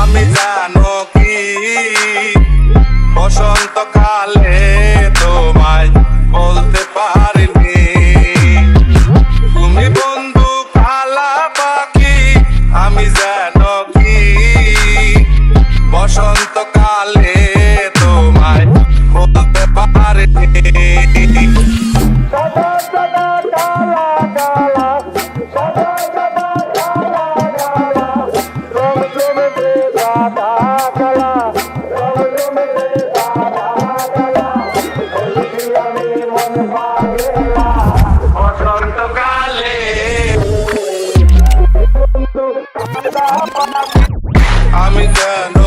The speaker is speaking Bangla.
আমি জানো কি? বসন্ত কালে তোমায় বলতে পারিনি। তুমি বন্ধু কালা পাখি, আমি জানো কি? বসন্ত কাল বসন্তকালে। আমি যেন